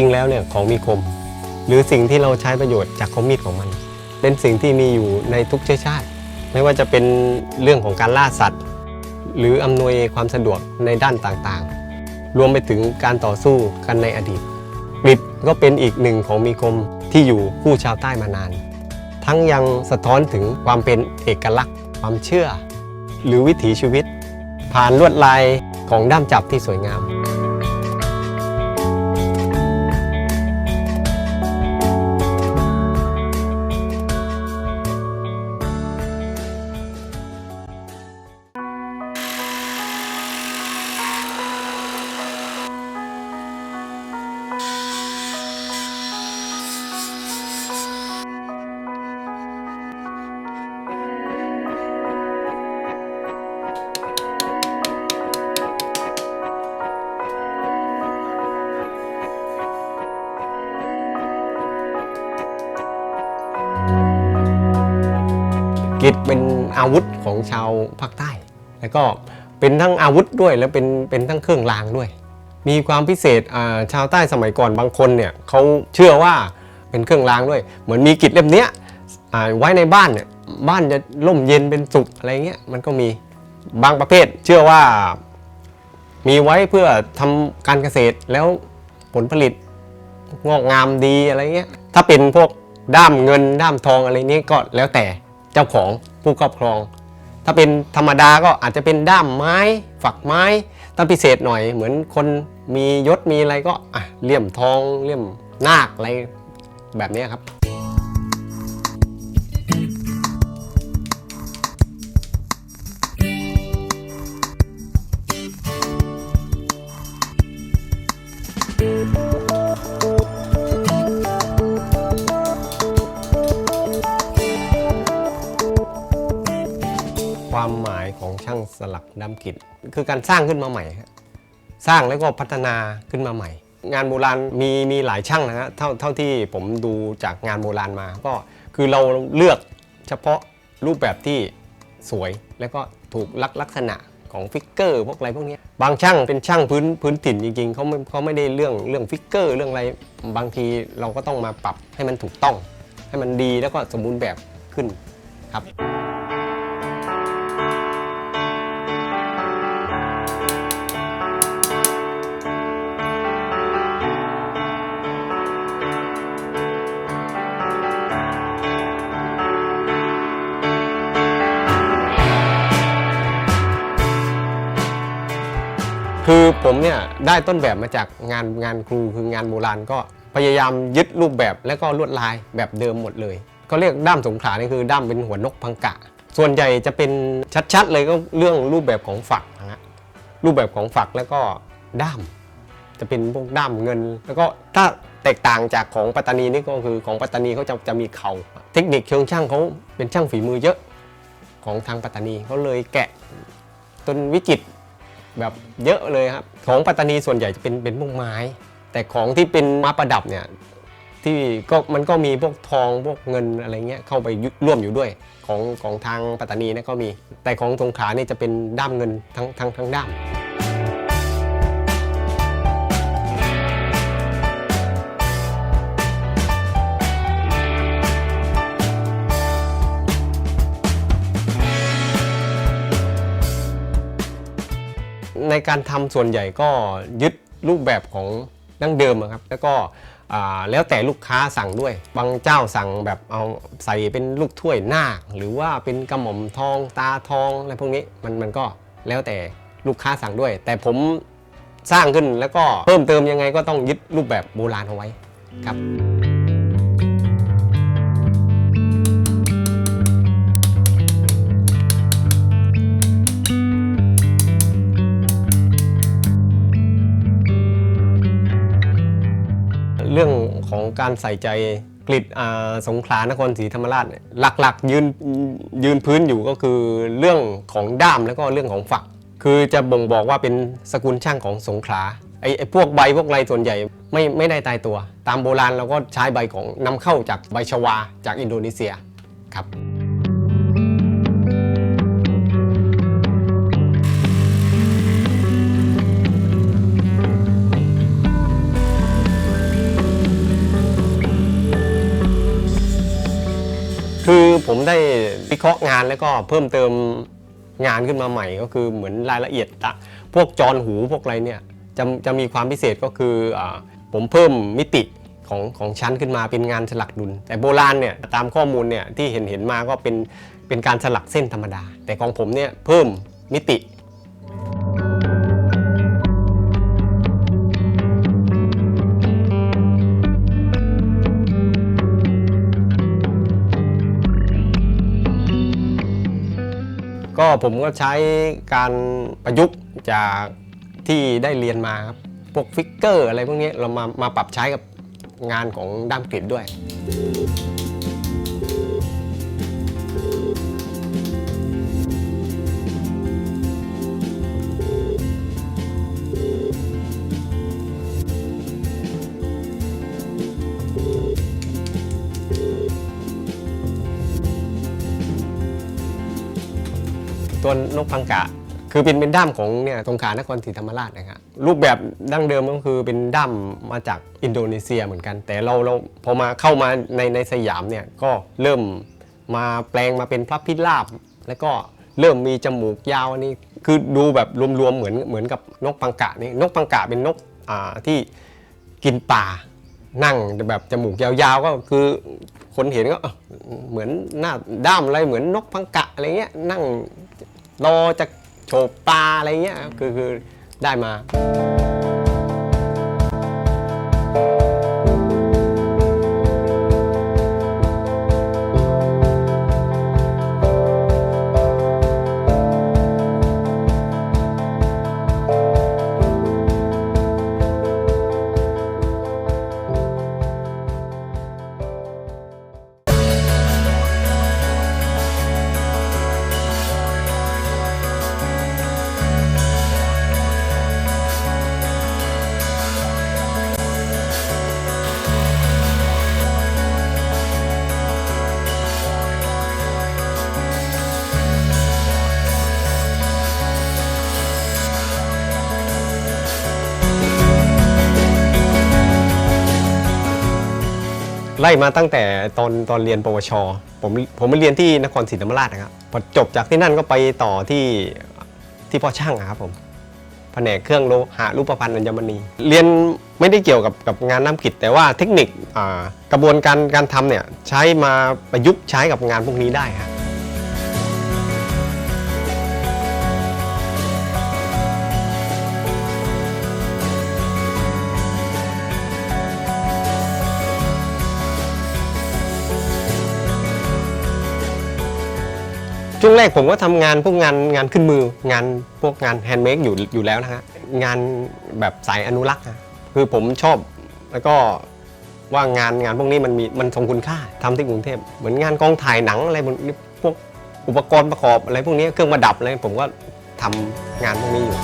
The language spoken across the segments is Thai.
จริงแล้วเนี่ยของมีคม หรือสิ่งที่เราใช้ประโยชน์จากของมีดของมัน เป็นสิ่งที่มีอยู่ในทุกเชื้อชาติ ไม่ว่าจะเป็นเรื่องของการล่าสัตว์ หรืออำนวยความสะดวกในด้านต่างๆ รวมไปถึงการต่อสู้กันในอดีตกริดก็เป็นอีกหนึ่งของมีคมที่อยู่คู่ชาวใต้มานาน ทั้งยังสะท้อนถึงความเป็นเอกลักษณ์ ความเชื่อ หรือวิถีชีวิต ผ่านลวดลายของด้ามจับที่สวยงาม กิจเป็นอาวุธของชาวภาคใต้ แล้วก็เป็นทั้งอาวุธด้วยแล้วเป็นเป็นทั้งเครื่องรางด้วย มีความพิเศษชาวใต้สมัยก่อนบางคนเนี่ยเขาเชื่อว่าเป็นเครื่องรางด้วย เหมือนมีกิจเล่มเนี้ยไว้ในบ้านเนี่ยบ้านจะร่มเย็นเป็นสุขอะไรเงี้ยมันก็มีบางประเภทเชื่อว่ามีไว้เพื่อทำการเกษตรแล้วผลผลิตงอกงามดีอะไรเงี้ยถ้าเป็นพวกด้ามเงินด้ามทองอะไรนี้ก็แล้วแต่ เจ้าของผู้ครอบครอง ถ้าเป็นธรรมดาก็อาจจะเป็นด้ามไม้ ฝักไม้ถ้าพิเศษหน่อยเหมือนคนมียศมีอะไรก็อะเลี่ยมทองเลี่ยมนาคอะไรแบบนี้ครับ สลักด้ามกิจคือการสร้างขึ้นมาใหม่ครับสร้างแล้วก็พัฒนาขึ้นมาใหม่ งานโบราณมีมีหลายช่างนะฮะเท่าเท่าที่ผมดูจากงานโบราณมา ก็คือเราเลือกเฉพาะรูปแบบที่สวยแล้วก็ถูกลักลักษณะของฟิกเกอร์พวกอะไรพวกนี้บางช่างเป็นช่างพื้นพื้นถิ่นจริงๆเขาไม่เขาไม่ได้เรื่องเรื่องฟิกเกอร์เรื่องอะไรบางทีเราก็ต้องมาปรับให้มันถูกต้อง ให้มันดีแล้วก็สมบูรณ์แบบขึ้นครับ ได้ต้นแบบมาจากงานงานครูคืองานโบราณก็พยายามยึดรูปแบบและก็ลวดลายแบบเดิมหมดเลยเขาเรียกด้ามสงขลานี่คือด้ามเป็นหัวนกพังกะ ส่วนใหญ่จะเป็นชัดๆเลยก็เรื่องรูปแบบของฝักนะฮะรูปแบบของฝักแล้วก็ด้าม จะเป็นพวกด้ามเงิน แล้วก็ถ้าแตกต่างจากของปัตตานีนี่ก็คือของปัตตานีเขาจะจะมีเขาเทคนิคเชิงช่างเขาเป็นช่างฝีมือเยอะของทางปัตตานีเขาเลยแกะจนวิจิตร แบบเยอะเลยครับ ของปัตตานีส่วนใหญ่จะเป็นเป็นพวกไม้ แต่ของที่เป็นไม้ประดับเนี่ยที่ก็มันก็มีพวกทองพวกเงินอะไรเงี้ยเข้าไปยุร่วมอยู่ด้วยของของทางปัตตานีนะก็มี แต่ของสงขลานี่จะเป็นด้ามเงินทั้งทั้งทั้งด้าม ในการทำส่วนใหญ่ก็ยึดรูปแบบของดั้งเดิมครับ แล้วก็แล้วแต่ลูกค้าสั่งด้วย บางเจ้าสั่งแบบเอาใส่เป็นลูกถ้วยนาคหรือว่าเป็นกระหม่อมทองตาทองอะไรพวกนี้มันมันก็แล้วแต่ลูกค้าสั่งด้วย แต่ผมสร้างขึ้นแล้วก็เพิ่มเติมยังไงก็ต้องยึดรูปแบบโบราณเอาไว้ครับ เรื่องของการใส่ใจกลิดสงขลานครศรีธรรมราชเนี่ยหลักๆยืนยืนพื้นอยู่ก็คือเรื่องของด้ามแล้วก็เรื่องของฝัก คือจะบ่งบอกว่าเป็นสกุลช่างของสงขลาไอ้พวกใบพวกไรส่วนใหญ่ไม่ไม่ได้ตายตัว ตามโบราณเราก็ใช้ใบของนำเข้าจากใบชวาจากอินโดนีเซียครับ ได้วิเคราะห์งานแล้วก็เพิ่มเติมงานขึ้นมาใหม่ ก็คือเหมือนรายละเอียดอะพวกจรหูพวกอะไรเนี่ยจะจะมีความพิเศษก็คืออผมเพิ่มมิติของของชั้นขึ้นมาเป็นงานสลักดุล แต่โบราณเนี่ยตามข้อมูลเนี่ยที่เห็นเห็นมาก็เป็นเป็นการสลักเส้นธรรมดา แต่ของผมเนี่ยเพิ่มมิติ ก็ผมก็ใช้การประยุกต์จากที่ได้เรียนมาครับพวกฟิกเกอร์อะไรพวกนี้เรามามาปรับใช้กับงานของด้ามกรีดด้วย ตัวนกพังกะ คือเป็นเป็นด้ามของเนี่ยสงขานครศรีธรรมราชนะครับรูปแบบดั้งเดิมก็คือเป็นด้ามมาจากอินโดนีเซียเหมือนกัน แต่เราเราพอมาเข้ามาในในสยามเนี่ยก็เริ่มมาแปลงมาเป็นพระพิราบแล้วก็เริ่มมีจมูกยาวอันนี้คือดูแบบรวมๆเหมือนเหมือนกับนกพังกะนี่นกพังกะเป็นนกอ่าที่กินป่านั่งแบบจมูกยาวๆก็คือคนเห็นก็เอ้าเหมือนหน้าด้ามอะไรเหมือนนกพังกะอะไรเงี้ยนั่ง รอจะโฉบปลาอะไรเงี้ยคือคือได้มา ไล่มาตั้งแต่ตอนตอนเรียนปวช ผมผมมาเรียนที่นครศรีธรรมราชนะครับพอจบจากที่นั่นก็ไปต่อที่ที่พ่อช่างครับผมแผนกเครื่องโลหะรูปพรรณอัญมณี เรียนไม่ได้เกี่ยวกับกับงานน้ำกิจ แต่ว่าเทคนิคกระบวนการการทำเนี่ยใช้มาประยุกต์ใช้กับงานพวกนี้ได้ครับ ช่วงแรกผมก็ทำงานพวกงานงานขึ้นมืองานพวกงานแฮนด์เมดอยู่อยู่แล้วนะฮะงานแบบสายอนุรักษ์คือผมชอบแล้วก็ว่างานงานพวกนี้มันมีมันทรงคุณค่าทำที่กรุงเทพเหมือนงานกองถ่ายหนังอะไรพวกอุปกรณ์ประกอบอะไรพวกนี้เครื่องประดับอะไรผมก็ทำงานพวกนี้อยู่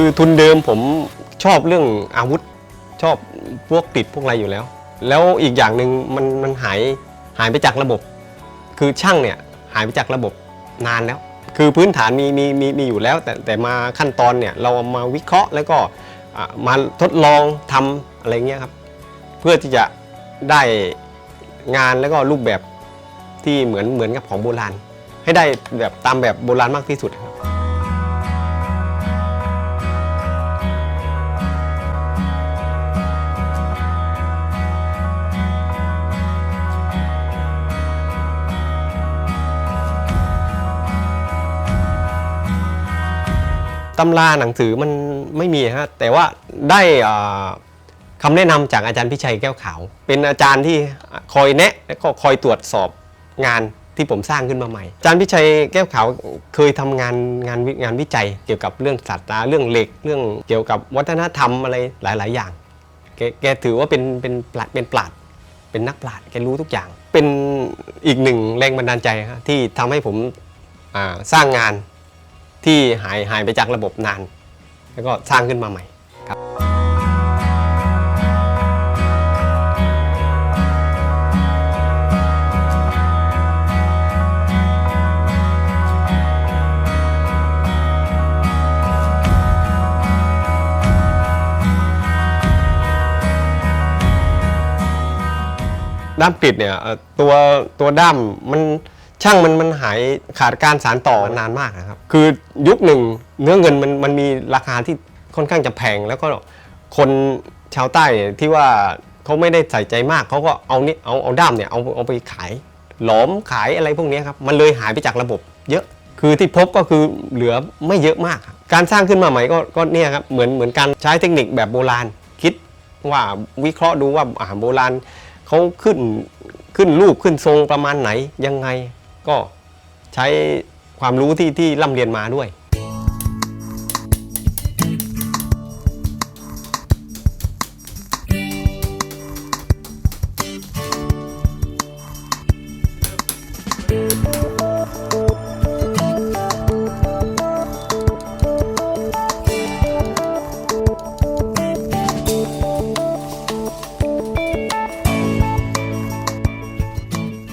คือทุนเดิมผมชอบเรื่องอาวุธ ชอบพวกติดพวกอะไรอยู่แล้ว แล้วอีกอย่างหนึ่งมันมันหายหายไปจากระบบ คือช่างเนี่ยหายไปจากระบบนานแล้ว คือพื้นฐานมีมีมีมีอยู่แล้ว แต่แต่มาขั้นตอนเนี่ยเราเอามาวิเคราะห์แล้วก็มาทดลองทำอะไรเงี้ยครับ เพื่อที่จะได้งานแล้วก็รูปแบบที่เหมือนเหมือนกับของโบราณ ให้ได้แบบตามแบบโบราณมากที่สุดครับ ตำราหนังสือมันไม่มีฮะแต่ว่าได้คำแนะนำจากอาจารย์พิชัยแก้วขาว เป็นอาจารย์ที่คอยแนะและก็คอยตรวจสอบงานที่ผมสร้างขึ้นมาใหม่ อาจารย์พิชัยแก้วขาวเคยทำงานงานวิงานวิจัย เกี่ยวกับเรื่องศาสตราเรื่องเหล็ก เรื่องเกี่ยวกับวัฒนธรรมอะไรหลาย ๆ อย่าง แกแกถือว่าเป็นเป็นปราชญ์เป็นปราดเป็นนักปราชญ์แกรู้ทุกอย่าง เป็นอีกหนึ่งแรงบันดาลใจครับที่ทำให้ผมสร้างงาน ที่หายหายไปจากระบบนาน แล้วก็สร้างขึ้นมาใหม่ครับด้ามปิดเนี่ยตัวตัวด้ามมัน ช่างมันมันหายขาดการสารต่อมานานมากนะครับ คือยุคหนึ่งเนื้อเงินมันมันมีราคาที่ค่อนข้างจะแพงแล้วก็คนชาวใต้เนี่ยที่ว่าเขาไม่ได้ใส่ใจมากเขาก็เอานี่เอาเอาด้ามเนี่ยเอาเอาไปขายหลอมขายอะไรพวกเนี้ยครับมันเลยหายไปจากระบบเยอะคือที่พบก็คือเหลือไม่เยอะมากครับการสร้างขึ้นมาใหม่ก็ก็เนี่ยครับเหมือนเหมือนการใช้เทคนิคแบบโบราณ คิดว่าวิเคราะห์ดูว่าอาหารโบราณเขาขึ้นขึ้นรูปขึ้นทรงประมาณไหนยังไง ก็ใช้ความรู้ที่ที่ร่ำเรียนมาด้วย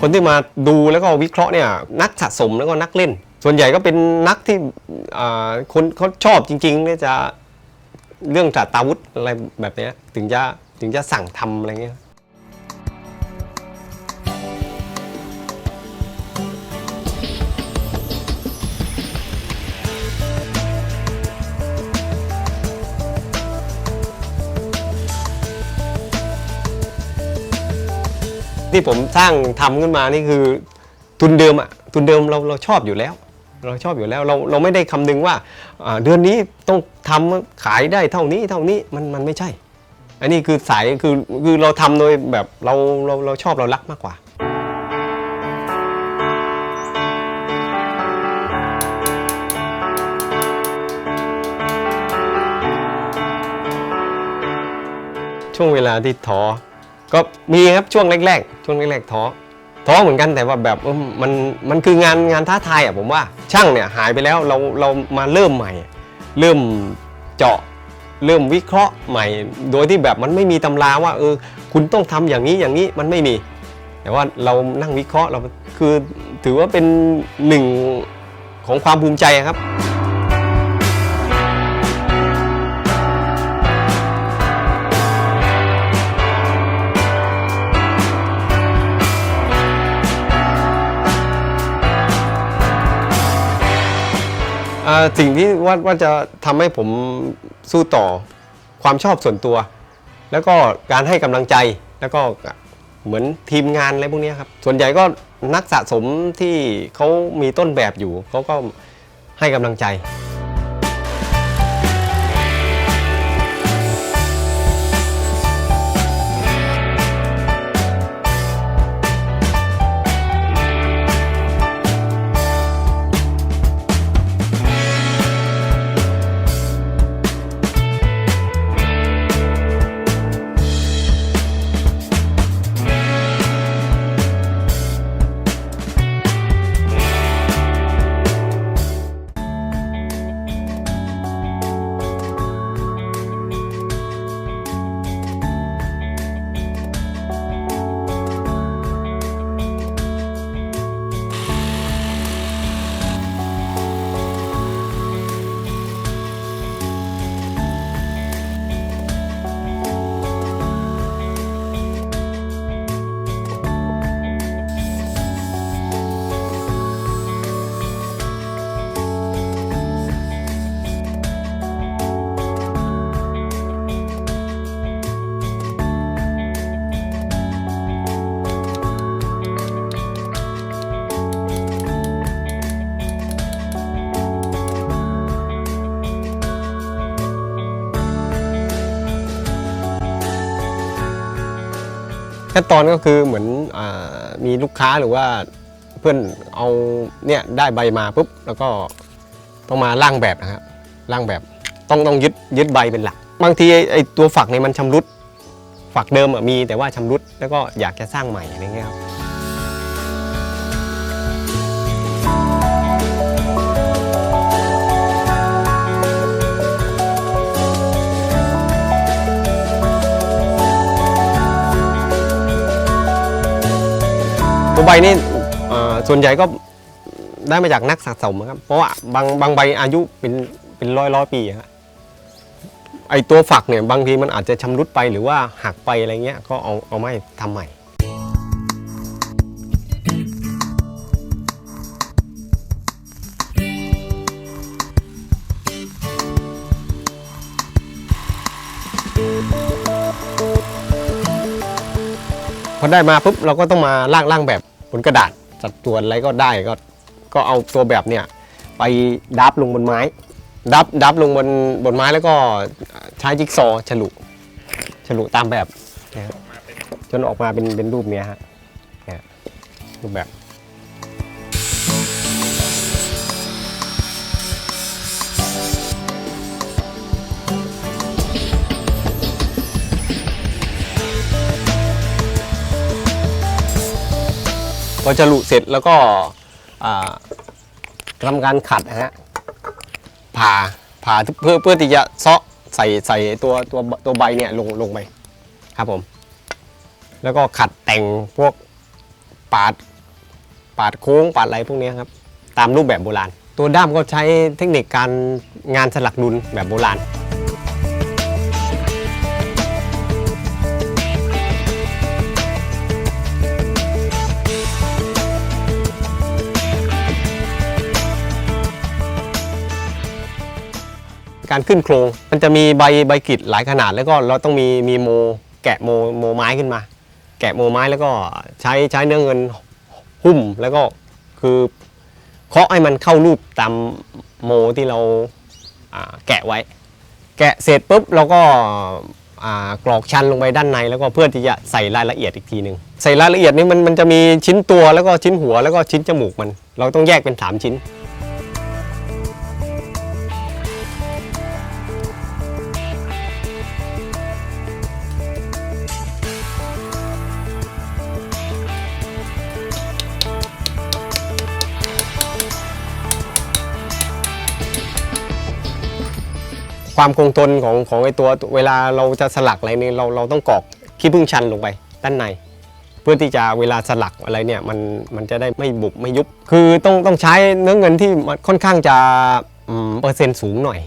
คนที่มาดูแล้วก็วิเคราะห์เนี่ยนักสะสมแล้วก็นักเล่น ส่วนใหญ่ก็เป็นนักที่คนเขาชอบจริงๆเนี่ยจะเรื่องจัดตาวุธอะไรแบบนี้ถึงจะถึงจะสั่งทำอะไรเงี้ย ที่ผมสร้างทำขึ้นมานี่คือทุนเดิมอะทุนเดิมเราเราชอบอยู่แล้ว เราชอบอยู่แล้วเราเราไม่ได้คำนึงว่าเดือนนี้ต้องทำขายได้เท่านี้เท่านี้มันมันไม่ใช่ อันนี้คือสายคือคือเราทำโดยแบบเราเราเราชอบเรารักมากกว่าช่วงเวลาที่ท้อ ก็มีครับช่วงแรกๆ ช่วงแรกๆท้อท้อเหมือนกันแต่ว่าแบบมันมันคืองานงานท้าทายอะผมว่าช่างเนี่ยหายไปแล้วเราเรามาเริ่มใหม่ เริ่มเจาะเริ่มวิเคราะห์ใหม่ โดยที่แบบมันไม่มีตำราว่าเออคุณต้องทำอย่างนี้อย่างนี้มันไม่มี แต่ว่าเรานั่งวิเคราะห์เราคือถือว่าเป็นหนึ่งของความภูมิใจครับ สิ่งที่ว่าว่าจะทำให้ผมสู้ต่อความชอบส่วนตัว แล้วก็การให้กำลังใจแล้วก็เหมือนทีมงานอะไรพวกนี้ครับ ส่วนใหญ่ก็นักสะสมที่เขามีต้นแบบอยู่เขาก็ให้กำลังใจ ขั้นตอนก็คือเหมือนอมีลูกค้าหรือว่าเพื่อนเอาเนี่ยได้ใบมาปุ๊บแล้วก็ต้องมาร่างแบบนะครับร่างแบบต้องต้องยึดยึดใบเป็นหลัก บางทีไอตัวฝักเนี่ยมันชำรุดฝักเดิมมีแต่ว่าชำรุดแล้วก็อยากจะสร้างใหม่อะไรเงี้ยครับ ตัวใบนี่ส่วนใหญ่ก็ได้มาจากนักสะสมครับ เพราะว่าบางบางใบอายุเป็นเป็นร้อยร้อยปีครับไอตัวฝักเนี่ยบางทีมันอาจจะชำรุดไปหรือว่าหักไปอะไรเงี้ยก็เอาเอาไม้ทำใหม่ t h อได้มาปุ๊บเราก็ต้องมาล่างล่างแบบบนกระดาษสัดส่วนอะไรก็ได้ก็ก็เอาตัวแบบเนี่ยไปดับลงบนไม้ ดับดับลงบนบนไม้แล้วก็ใช้จิ๊กซอว์ฉลุฉลุตามแบบนะจนออกมาเป็นเป็นรูปเนี้ยฮะเนี่ยรูปแบบ พอฉลุเสร็จแล้วก็ทำการขัดนะฮะผ่าผ่าเพื่อเพื่อที่จะเซาะใส่ใส่ตัวตัวตัวใบเนี่ยลงลงไปครับผม แล้วก็ขัดแต่งพวกปาดปาดโค้งปาดอะไรพวกนี้ครับ ตามรูปแบบโบราณ ตัวด้ามก็ใช้เทคนิคการงานสลักดุลแบบโบราณ การขึ้นโครง มันจะมีใบใบกิดหลายขนาดแล้วก็เราต้องมีมีโมแกะโมโมไม้ขึ้นมา แกะโมไม้แล้วก็ใช้ใช้เนื้อเงินหุ้มแล้วก็คือเคาะให้มันเข้ารูปตามโมที่เราแกะไว้ แกะเสร็จปุ๊บเราก็กรอกชันลงไปด้านใน แล้วก็เพื่อที่จะใส่รายละเอียดอีกทีหนึ่งใส่รายละเอียดนี่มันมันจะมีชิ้นตัวแล้วก็ชิ้นหัวแล้วก็ชิ้นจมูกมัน เราต้องแยกเป็นสามชิ้น ความคงทนของของไอตัวเวลาเราจะสลักอะไรนี่เราเราต้องกรอกขี้ผึ้งชันลงไปด้านใน เพื่อที่จะเวลาสลักอะไรเนี่ยมันมันจะได้ไม่บุบไม่ยุบ คือต้องต้องใช้เนื้อเงินที่มันค่อนข้างจะเปอร์เซ็นต์สูงหน่อย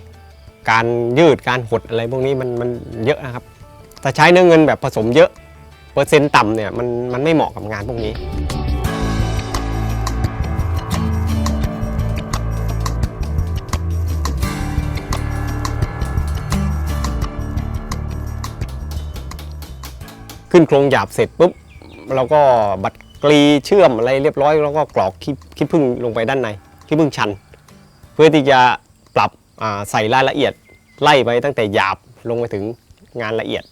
การยืดการหดอะไรพวกนี้มันมันเยอะนะครับถ้าใช้เนื้อเงินแบบผสมเยอะ เปอร์เซ็นต์ต่ำเนี่ยมันมันไม่เหมาะกับงานพวกนี้ ขึ้นโครงหยาบเสร็จปุ๊บเราก็บัดกรีเชื่อมอะไรเรียบร้อย แล้วก็กรอกขี้ขี้ผึ้งลงไปด้านในขี้ผึ้งชัน เพื่อที่จะปรับใส่รายละเอียดไล่ไปตั้งแต่หยาบลงไปถึงงานละเอียด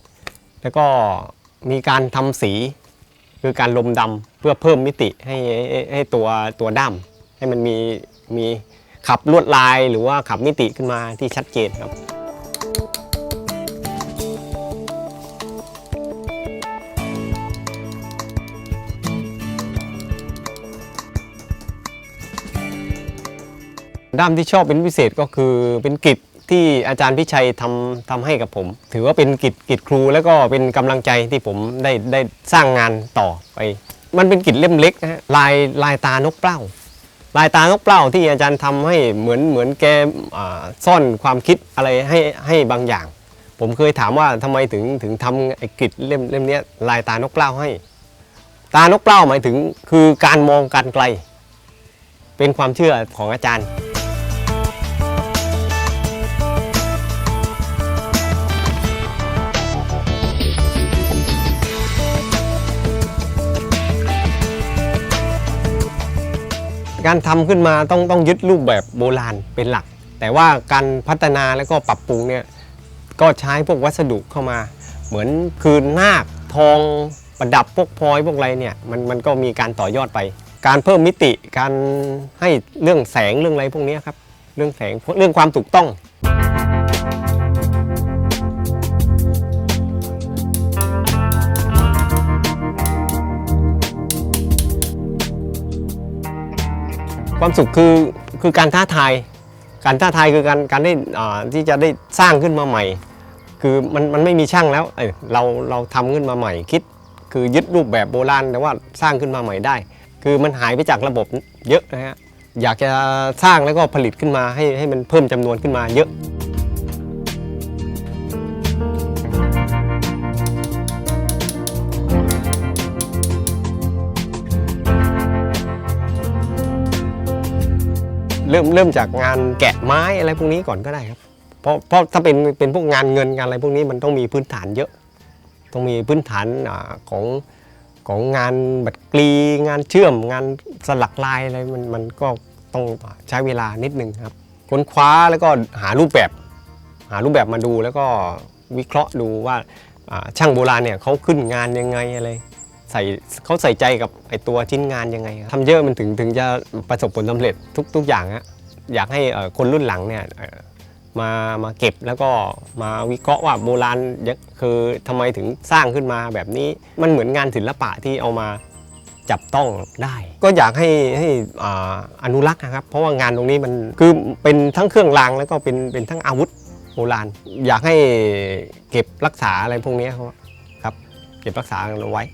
แล้วก็มีการทำสีคือการลมดำเพื่อเพิ่มมิติให้ให้ให้ตัวตัวด้ามให้มันมีมีขับลวดลายหรือว่าขับมิติขึ้นมาที่ชัดเจนครับ ด้ามที่ชอบเป็นพิเศษก็คือเป็นกิจที่อาจารย์พิชัยทำทำให้กับผม ถือว่าเป็นกิจกิจครูแล้วก็เป็นกำลังใจที่ผมได้ได้สร้างงานต่อไป มันเป็นกิจเล่มเล็กนะฮะลายลายตานกเปล้าลายตานกเปล้าที่อาจารย์ทำให้เหมือนเหมือนแกซ่อนความคิดอะไรให้ให้บางอย่าง ผมเคยถามว่าทำไมถึงถึงทำไอ้กิจเล่มเล่มเนี้ยลายตานกเปล้าให้ ตานกเปล้าหมายถึงคือการมองการไกล เป็นความเชื่อของอาจารย์ การทำขึ้นมาต้องต้องยึดรูปแบบโบราณเป็นหลัก แต่ว่าการพัฒนาแล้วก็ปรับปรุงเนี่ยก็ใช้พวกวัสดุเข้ามา เหมือนคืนนาคทองประดับพวกพลอยพวกอะไรเนี่ยมันมันก็มีการต่อยอดไป การเพิ่มมิติการให้เรื่องแสงเรื่องอะไรพวกนี้ครับเรื่องแสงเรื่องความถูกต้อง ความสุขคือคือการท้าทาย การท้าทายคือการการได้อ่าที่จะได้สร้างขึ้นมาใหม่ คือมันมันไม่มีช่างแล้วเอ้ยเราเราทำขึ้นมาใหม่คิด คือยึดรูปแบบโบราณแต่ว่าสร้างขึ้นมาใหม่ได้ คือมันหายไปจากระบบเยอะนะฮะอยากจะสร้างแล้วก็ผลิตขึ้นมาให้ให้มันเพิ่มจำนวนขึ้นมาเยอะ เริ่มเริ่มจากงานแกะไม้อะไรพวกนี้ก่อนก็ได้ครับ เพราะเพราะถ้าเป็นเป็นพวกงานเงินงานอะไรพวกนี้มันต้องมีพื้นฐานเยอะ ต้องมีพื้นฐานอของของงานบัตรกรีงานเชื่อม งานสลักลายอะไรมันมันก็ต้องใช้เวลานิดนึงครับ ค้นคว้าแล้วก็หารูปแบบ หารูปแบบมาดูแล้วก็วิเคราะห์ดูว่าช่างโบราณเนี่ยเขาขึ้นงานยังไงอะไร ใส่เขาใส่ใจกับไอตัวชิ้นงานยังไงครับทำเยอะมันถึงถึงจะประสบผลสำเร็จทุกทุกอย่างฮะอยากให้คนรุ่นหลังเนี่ยมามาเก็บแล้วก็มาวิเคราะห์ว่าโบราณคือทำไมถึงสร้างขึ้นมาแบบนี้มันเหมือนงานศิลปะที่เอามาจับต้องได้ ก็อยากให้ให้อาอนุรักษ์นะครับ เพราะว่างานตรงนี้มันคือเป็นทั้งเครื่องรางแล้วก็เป็นเป็นทั้งอาวุธโบราณ อยากให้เก็บรักษาอะไรพวกนี้ครับ เก็บรักษาเอาไว้